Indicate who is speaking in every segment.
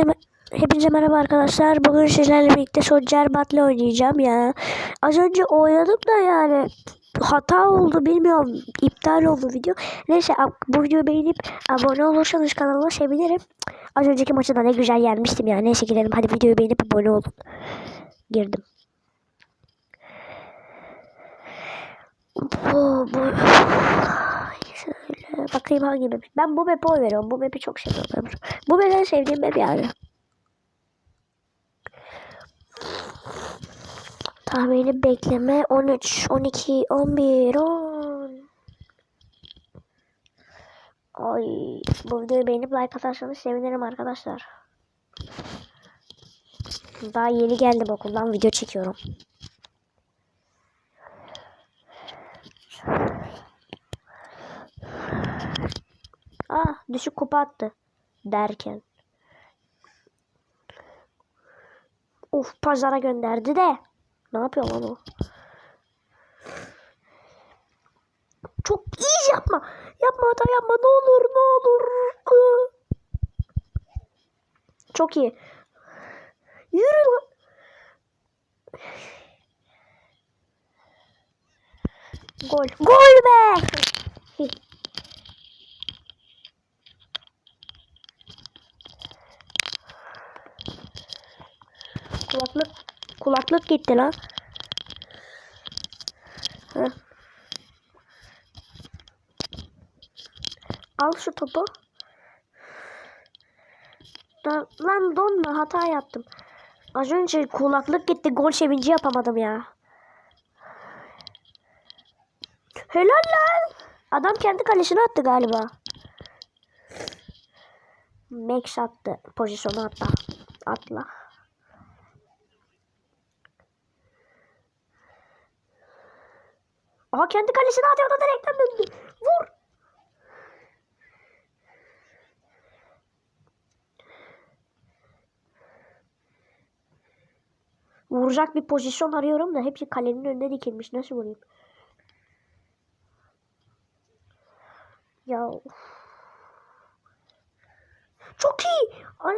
Speaker 1: Hepinize hepinize merhaba arkadaşlar. Bugün sizlerle birlikte Soldier Battle oynayacağım ya. Az önce oynadım da yani hata oldu bilmiyorum. iptal oldu video. Neyse bu videoyu beğenip abone olursanız kanalıma sevinirim. Az önceki da ne güzel yenmiştim ya. Neyse girelim. Hadi videoyu beğenip abone olun. Girdim. Bu, bu. Bakayım hangi map. Ben bu map'e oy veriyorum. Bu map'i çok seviyorum. Bu map en sevdiğim map yani. Tahmini bekleme 13, 12, 11, 10. Ay bu videoyu beğenip like atarsanız sevinirim arkadaşlar. Daha yeni geldim okuldan video çekiyorum. Ah düşük kupa attı derken. Of pazara gönderdi de. Ne yapıyor lan o? Çok iyi yapma. Yapma hata yapma ne olur ne olur. Çok iyi. Yürü lan. Gol. Gol be. Kulaklık kulaklık gitti lan. Heh. Al şu topu. Da, lan donma hata yaptım. Az önce kulaklık gitti gol sevinci yapamadım ya. Helal lan. Adam kendi kalesine attı galiba. Max attı. Pozisyonu atla. Atla. Aha kendi kalesine atıyor da direkten döndü. Vur. Vuracak bir pozisyon arıyorum da hepsi kalenin önüne dikilmiş. Nasıl vurayım? Ya. Çok iyi. Ay.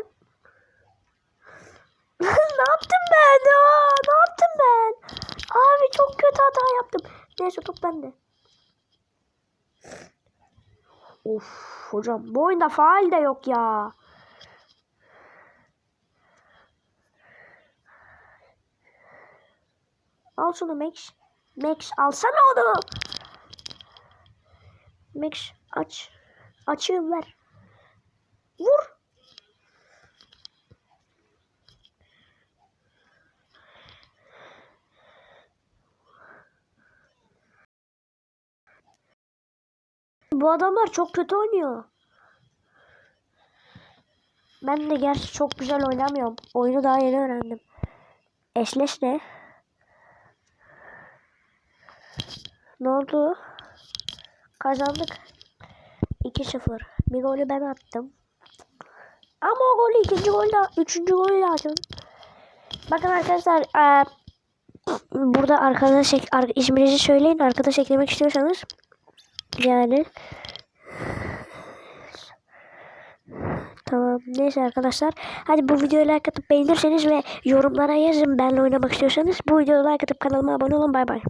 Speaker 1: ne yaptım ben? Aa, ne yaptım ben? Abi çok kötü hata yaptım. Neyse top bende. Of hocam bu oyunda faal de yok ya. Al şunu Max. Max alsana onu. Max aç. Açıyorum ver. Vur. Bu adamlar çok kötü oynuyor. Ben de gerçi çok güzel oynamıyorum. Oyunu daha yeni öğrendim. Eşleş ne? Ne oldu? Kazandık. 2-0. Bir golü ben attım. Ama o golü ikinci golde, üçüncü golü attım. Bakın arkadaşlar eee, burada arkadaş ek- ar- isminizi söyleyin. Arkadaş eklemek istiyorsanız yani Tamam. Neyse arkadaşlar. Hadi bu videoyu like atıp beğenirseniz ve yorumlara yazın benle oynamak istiyorsanız bu videoyu like atıp kanalıma abone olun. Bay bay.